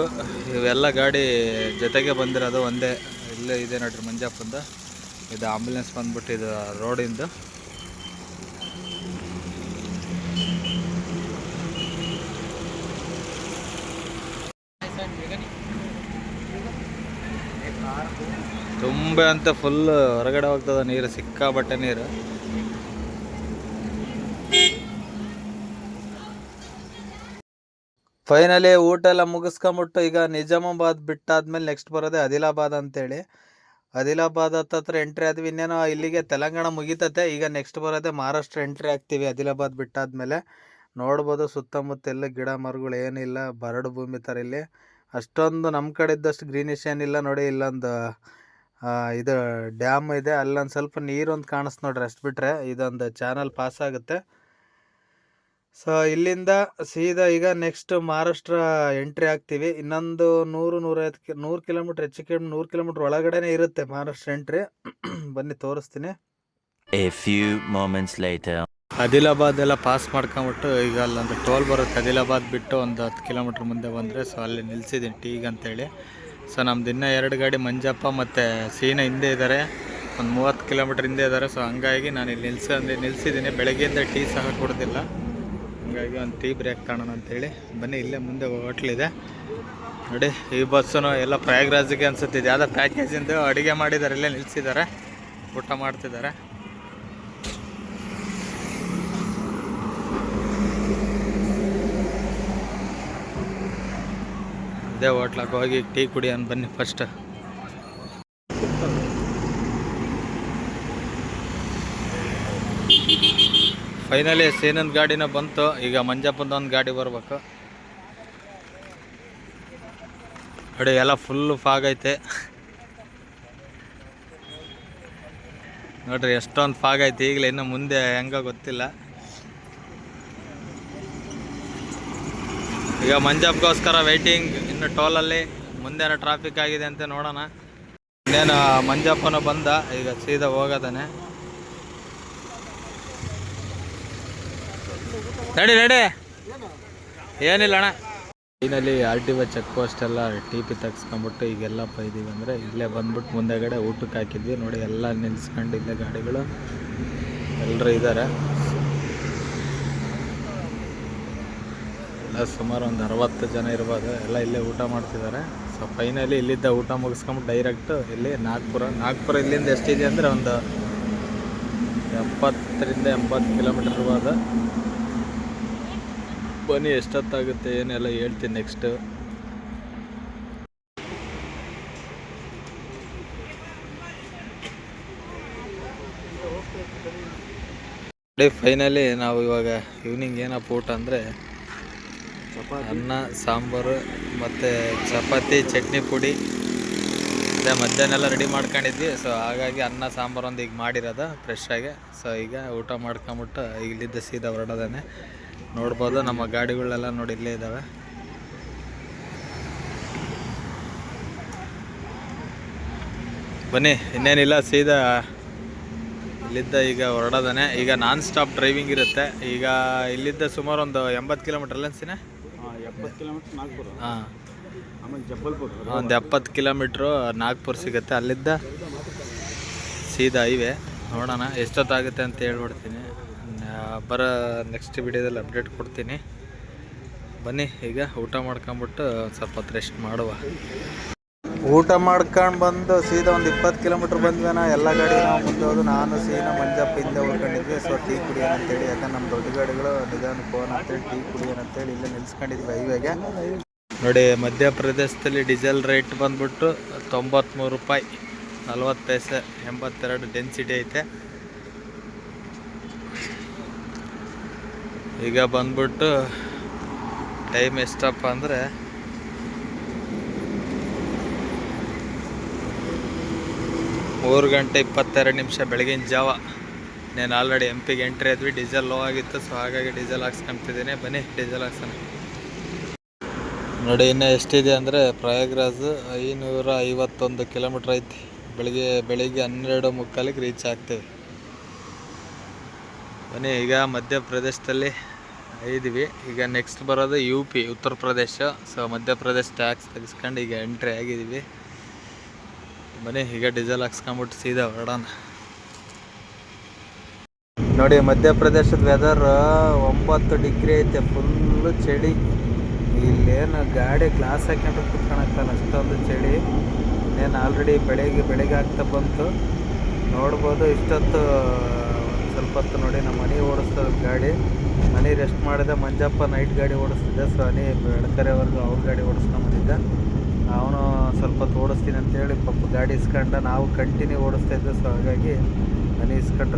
ಇವೆಲ್ಲ ಗಾಡಿ ಜೊತೆಗೆ ಬಂದಿರೋದು ಒಂದೇ. ಇಲ್ಲೇ ಇದೆ ನೋಡ್ರಿ ಮಂಜಪ್ಪಂದು ಇದು ಆಂಬುಲೆನ್ಸ್ ಬಂದ್ಬಿಟ್ಟು ಇದು ರೋಡಿಂದು. ತುಂಬ ಅಂತ ಫುಲ್ ಹೊರಗಡೆ ಹೋಗ್ತದ ನೀರು ಸಿಕ್ಕಾಬಟ್ಟೆ ನೀರು. ಫೈನಲಿ ಊಟ ಎಲ್ಲ ಮುಗಿಸ್ಕೊಂಬಿಟ್ಟು ಈಗ ನಿಜಾಮಾಬಾದ್ ಬಿಟ್ಟಾದ್ಮೇಲೆ ನೆಕ್ಸ್ಟ್ ಬರೋದೇ ಆದಿಲಾಬಾದ್ ಅಂತೇಳಿ. ಆದಿಲಾಬಾದ್ ಹತ್ತತ್ರ ಎಂಟ್ರಿ ಆದ್ವಿ. ಇನ್ನೇನೋ ಇಲ್ಲಿಗೆ ತೆಲಂಗಾಣ ಮುಗಿತತೆ. ಈಗ ನೆಕ್ಸ್ಟ್ ಬರೋದೇ ಮಹಾರಾಷ್ಟ್ರ ಎಂಟ್ರಿ ಆಗ್ತೀವಿ ಆದಿಲಾಬಾದ್ ಬಿಟ್ಟಾದ್ಮೇಲೆ. ನೋಡ್ಬೋದು ಸುತ್ತಮುತ್ತ ಎಲ್ಲ ಗಿಡ ಮರಗಳು ಏನಿಲ್ಲ, ಬರಡು ಭೂಮಿ ಥರ ಇಲ್ಲಿ. ಅಷ್ಟೊಂದು ನಮ್ಮ ಕಡೆ ಇದ್ದಷ್ಟು ಗ್ರೀನಿಶ್ ಏನಿಲ್ಲ ನೋಡಿ, ಇಲ್ಲೊಂದು ಇದು ಡ್ಯಾಮ್ ಇದೆ. ಅಲ್ಲೊಂದು ಸ್ವಲ್ಪ ನೀರೊಂದು ಕಾಣಿಸ್ತು ನೋಡ್ರಿ ಅಷ್ಟು ಬಿಟ್ಟರೆ ಇದೊಂದು ಚಾನಲ್ ಪಾಸ್ ಆಗುತ್ತೆ. ಸೊ ಇಲ್ಲಿಂದ ಸೀದಾ ಈಗ ನೆಕ್ಸ್ಟ್ ಮಹಾರಾಷ್ಟ್ರ ಎಂಟ್ರಿ ಆಗ್ತೀವಿ. ಇನ್ನೊಂದು ನೂರು ನೂರೈವತ್ತು ಕಿ ನೂರು ಕಿಲೋಮೀಟ್ರ್ ಹೆಚ್ಚು ಕಿಲೋಮೀಟರ್ ನೂರು ಕಿಲೋಮೀಟ್ರ್ ಒಳಗಡೆನೇ ಇರುತ್ತೆ ಮಹಾರಾಷ್ಟ್ರ ಎಂಟ್ರಿ ಬನ್ನಿ ತೋರಿಸ್ತೀನಿ. A few moments later Adilabad ಎಲ್ಲ ಪಾಸ್ ಮಾಡ್ಕೊಂಬಿಟ್ಟು ಈಗ ಅಲ್ಲೊಂದು ಟೋಲ್ ಬರುತ್ತೆ. ಆದಿಲಾಬಾದ್ ಬಿಟ್ಟು ಒಂದು ಹತ್ತು ಕಿಲೋಮೀಟ್ರ್ ಮುಂದೆ ಬಂದರೆ ಸೊ ಅಲ್ಲಿ ನಿಲ್ಸಿದ್ದೀನಿ ಟೀಗ್ ಅಂತೇಳಿ. ಸೊ ನಮ್ದು ಇನ್ನೂ ಎರಡು ಗಾಡಿ ಮಂಜಪ್ಪ ಮತ್ತು ಸೀನ ಹಿಂದೆ ಇದ್ದಾರೆ ಒಂದು ಮೂವತ್ತು ಕಿಲೋಮೀಟ್ರ್ ಹಿಂದೆ ಇದ್ದಾರೆ ಸೊ ಹಂಗಾಗಿ ನಾನು ಇಲ್ಲಿ ನಿಲ್ಸ ನಿಲ್ಸಿದ್ದೀನಿ. ಬೆಳಗ್ಗೆಯಿಂದ ಟೀ ಸಹ ಕೊಡೋದಿಲ್ಲ. ಹಂಗಾಗಿ ಒಂದು ಟೀ ಬ್ರೇಕ್ ಕಾಣೋಣ ಅಂತೇಳಿ. ಬನ್ನಿ, ಇಲ್ಲೇ ಮುಂದೆ ಹೋಟ್ಲಿದೆ ನೋಡಿ, ಈ ಬಸ್ಸು ಎಲ್ಲ ಪ್ರಯಾಗ್ರಾಜಿಗೆ ಅನ್ಸುತ್ತೆ ಇದು ಯಾವುದೋ ಪ್ಯಾಕೇಜಿಂದು ಅಡುಗೆ ಮಾಡಿದ್ದಾರೆ, ಇಲ್ಲೇ ನಿಲ್ಸಿದ್ದಾರೆ. ಊಟ ಮಾಡ್ತಿದ್ದಾರೆ. ಇದೇ ಹೋಟ್ಲಕ್ಕೆ ಹೋಗಿ ಟೀ ಕುಡಿಯೋಣ ಬನ್ನಿ ಫಸ್ಟ್ ಫೈನಲಿ ಸೇನನ್ ಗಾಡಿನ ಬಂತು. ಈಗ ಮಂಜಪ್ಪಂದ ಒಂದು ಗಾಡಿ ಬರ್ಬೇಕು. ನೋಡಿ, ಎಲ್ಲ ಫುಲ್ ಫಾಗ್ ಐತೆ. ನೋಡ್ರಿ, ಎಷ್ಟೊಂದು ಫಾಗ್ ಐತೆ. ಈಗಲೇ ಇನ್ನು ಮುಂದೆ ಹೆಂಗ ಗೊತ್ತಿಲ್ಲ. ಈಗ ಮಂಜಪ್ಗೋಸ್ಕರ ವೆಯ್ಟಿಂಗ್ ಇನ್ನು ಟೋಲಲ್ಲಿ ಮುಂದೇನೋ ಟ್ರಾಫಿಕ್ ಆಗಿದೆ ಅಂತ ನೋಡೋಣ. ಇನ್ನೇನು, ಮಂಜಪ್ಪನ ಬಂದ. ಈಗ ಸೀದಾ ಹೋಗೋದಾನೆ. ನಡಿ ರೆಡಿ ಏನಿಲ್ಲ ಅಣ್ಣ. Finally R T O check post ಎಲ್ಲ ಟಿ ಪಿ ತೆಗ್ಸ್ಕೊಂಬಿಟ್ಟು ಈಗೆಲ್ಲ ಪೈದೀವಿ ಅಂದರೆ ಇಲ್ಲೇ ಬಂದ್ಬಿಟ್ಟು ಮುಂದೆಗಡೆ ಊಟಕ್ಕೆ ಹಾಕಿದ್ವಿ. ನೋಡಿ ಎಲ್ಲ ನಿಲ್ಸ್ಕೊಂಡು ಇಲ್ಲೇ ಗಾಡಿಗಳು ಎಲ್ಲರೂ ಇದ್ದಾರೆ. ಎಲ್ಲ ಸುಮಾರು ಒಂದು ಅರವತ್ತು ಜನ ಇರ್ಬೋದು. ಎಲ್ಲ ಇಲ್ಲೇ ಊಟ ಮಾಡ್ತಿದ್ದಾರೆ. ಸೊ ಫೈನಲಿ ಇಲ್ಲಿದ್ದ ಊಟ ಮುಗಿಸ್ಕೊಂಬಿಟ್ಟು ಡೈರೆಕ್ಟು ಇಲ್ಲಿ ನಾಗ್ಪುರ. ನಾಗ್ಪುರ ಇಲ್ಲಿಂದ ಎಷ್ಟಿದೆ ಅಂದರೆ ಒಂದು ಎಪ್ಪತ್ತರಿಂದ ಎಂಬತ್ತು ಕಿಲೋಮೀಟರ್ ಇರ್ಬೋದು. ಬನ್ನಿ ಎಷ್ಟೊತ್ತಾಗುತ್ತೆ ಏನೆಲ್ಲ ಹೇಳ್ತೀನಿ ನೆಕ್ಸ್ಟು ಫೈನಲಿ ನಾವು ಇವಾಗ ಈವ್ನಿಂಗ್ ಏನಪ್ಪ ಊಟ ಅಂದರೆ ಅನ್ನ ಸಾಂಬಾರು ಮತ್ತು ಚಪಾತಿ ಚಟ್ನಿ ಪುಡಿ. ಅದೇ ಮಧ್ಯಾಹ್ನ ಎಲ್ಲ ರೆಡಿ ಮಾಡ್ಕೊಂಡಿದ್ವಿ ಸೊ ಹಾಗಾಗಿ ಅನ್ನ ಸಾಂಬಾರು ಒಂದು ಈಗ ಮಾಡಿರೋದು ಫ್ರೆಶ್ ಆಗಿ. ಸೊ ಈಗ ಊಟ ಮಾಡ್ಕೊಂಬಿಟ್ಟು ಇಲ್ಲಿದ್ದ ಸೀದಾ ಹೊರಡೋದಾನೆ. ನೋಡ್ಬೋದು ನಮ್ಮ ಗಾಡಿಗಳೆಲ್ಲ ನೋಡಿ ಇಲ್ಲೇ ಇದ್ದಾವೆ. ಬನ್ನಿ ಇನ್ನೇನಿಲ್ಲ ಸೀದಾ ಇಲ್ಲಿದ್ದ ಈಗ ಹೊರಡೋದಾನೆ ಈಗ ನಾನ್ ಸ್ಟಾಪ್ ಡ್ರೈವಿಂಗ್ ಇರುತ್ತೆ. ಈಗ ಇಲ್ಲಿದ್ದ ಸುಮಾರು ಒಂದು ಎಂಬತ್ತು ಕಿಲೋಮೀಟರ್ ಅಲ್ಲ ಅನ್ಸಿನ ಎಪ್ಪತ್ತು ಕಿಲೋಮೀಟ್ರ್ ನಾಗ್ಪುರ. ಹಾಂ. ಆಮೇಲೆ ಜಬ್ಬಲ್ಪುರ್ ಒಂದು ಎಪ್ಪತ್ತು ಕಿಲೋಮೀಟ್ರು ನಾಗ್ಪುರ್ ಸಿಗುತ್ತೆ. ಅಲ್ಲಿದ್ದ ಸೀದಾ ಹೈವೇ. ನೋಡೋಣ ಎಷ್ಟೊತ್ತಾಗುತ್ತೆ ಅಂತ ಹೇಳ್ಬಿಡ್ತೀನಿ. ಬರೋ ನೆಕ್ಸ್ಟ್ ವಿಡಿಯೋದಲ್ಲಿ ಅಪ್ಡೇಟ್ ಕೊಡ್ತೀನಿ. ಬನ್ನಿ ಈಗ ಊಟ ಮಾಡ್ಕೊಂಬಿಟ್ಟು ಸ್ವಲ್ಪ ಹೊತ್ತು ರೆಸ್ಟ್ ಮಾಡುವ. ಊಟ ಮಾಡ್ಕೊಂಡು ಬಂದು ಸೀದಾ ಒಂದು ಇಪ್ಪತ್ತು ಕಿಲೋಮೀಟ್ರ್ ಬಂದ್ವೇನ ಎಲ್ಲ ಗಾಡಿ ನಾವು ಮುಂದೆ ಹೋದು ನಾನು ಸೀನಾ ಮಂಜಪ್ಪ ಹಿಂದೆ ಉಳ್ಕೊಂಡಿದ್ವಿ ಸೊ ಟೀ ಕುಡಿಯೋಣ ಅಂತೇಳಿ ಯಾಕಂದ್ರೆ ನಮ್ಮ ದೊಡ್ಡ ಗಾಡಿಗಳು ನಿಧಾನ ಫೋನ್ ಅಂತೇಳಿ ಟೀ ಕುಡಿಯೋಣ ಅಂತೇಳಿ ಇಲ್ಲೇ ನಿಲ್ಸ್ಕೊಂಡಿದ್ವಿ ಹೈವೇಗೆ. ನೋಡಿ ಮಧ್ಯಪ್ರದೇಶದಲ್ಲಿ ಡೀಸೆಲ್ ರೇಟ್ ಬಂದ್ಬಿಟ್ಟು ತೊಂಬತ್ತ್ಮೂರು ರೂಪಾಯಿ ನಲ್ವತ್ತು ಪೈಸೆ ಎಂಬತ್ತೆರಡು ಡೆನ್ಸಿಟಿ ಐತೆ. ಈಗ ಬಂದ್ಬಿಟ್ಟು ಟೈಮ್ ಎಷ್ಟಪ್ಪ ಅಂದರೆ ಮೂರು ಗಂಟೆ ಇಪ್ಪತ್ತೆರಡು ನಿಮಿಷ ಬೆಳಗಿನ ಜಾವ. ನೇನು ಆಲ್ರೆಡಿ ಎಂ ಪಿಗೆ ಎಂಟ್ರಿ ಆದ್ವಿ ಡೀಸೆಲ್ ಲೋ ಆಗಿತ್ತು ಸೊ ಹಾಗಾಗಿ ಡೀಸೆಲ್ ಹಾಕ್ಸ್ಕೊಂತಿದ್ದೀನಿ. ಬನ್ನಿ ಡೀಸೆಲ್ ಹಾಕ್ಸೋಣ. ನೋಡಿ, ಇನ್ನೂ ಎಷ್ಟಿದೆ ಅಂದರೆ ಪ್ರಯಾಗ್ರಾಜ್ ಐನೂರ ಐವತ್ತೊಂದು ಕಿಲೋಮೀಟ್ರ್ ಐತಿ. ಬೆಳಿಗ್ಗೆ ಬೆಳಿಗ್ಗೆ ಹನ್ನೆರಡು ಮುಕ್ಕಾಲಿಗೆ ರೀಚ್ ಆಗ್ತೇವೆ ಬನ್ನಿ, ಈಗ ಮಧ್ಯಪ್ರದೇಶದಲ್ಲಿ ಇದ್ದೀವಿ ಈಗ ನೆಕ್ಸ್ಟ್ ಬರೋದು U P Uttar Pradesh. So Madhya Pradesh tax ತೆಗೆಸ್ಕೊಂಡು ಈಗ ಎಂಟ್ರಿ ಆಗಿದ್ದೀವಿ ಬನ್ನಿ, ಈಗ ಡೀಸೆಲ್ ಹಾಕ್ಸ್ಕೊಂಬಿಟ್ಟು ಸೀದಾ ಹೊರಡೋಣ. ನೋಡಿ, ಮಧ್ಯಪ್ರದೇಶದ ವೆದರ್ ಒಂಬತ್ತು ಡಿಗ್ರಿ ಐತೆ ಫುಲ್ಲು ಚಳಿ. ಇಲ್ಲೇನು ಗಾಡಿ ಗ್ಲಾಸ್ ಹಾಕೊಂಡು ಕುತ್ಕೊಳಕ್ಕಲ್ಲ ಅಷ್ಟೊಂದು ಚಳಿ. ಇನ್ನೇನು ಆಲ್ರೆಡಿ ಬೆಳಗ್ಗೆ ಬೆಳಗ್ಗೆ ಆಗ್ತಾ ಬಂತು. ನೋಡ್ಬೋದು, ಇಷ್ಟೊತ್ತು ಸ್ವಲ್ಪ ಹೊತ್ತು ನೋಡಿ, ನಮ್ಮ ಮನೆ ಓಡಿಸ್ತದ ಗಾಡಿ. ಮನೆ ರೆಸ್ಟ್ ಮಾಡಿದೆ. ಮಂಜಪ್ಪ ನೈಟ್ ಗಾಡಿ ಓಡಿಸ್ತಿದ್ದೆ. ಸೊ ಅನಿ ಬೆಳಕರೆವರೆಗೂ ಅವ್ರ ಗಾಡಿ ಓಡಿಸ್ಕೊಂಬಂದಿದ್ದ ಅವನು ಸ್ವಲ್ಪ ಹೊತ್ತು ಓಡಿಸ್ತೀನಿ ಅಂತೇಳಿ ಪಾಪ ಗಾಡಿ ಇಸ್ಕೊಂಡ, ನಾವು ಕಂಟಿನ್ಯೂ ಓಡಿಸ್ತಾ ಇದ್ದೆ ಸೊ ಹಾಗಾಗಿ ಅನಿ ಇಸ್ಕೊಂಡು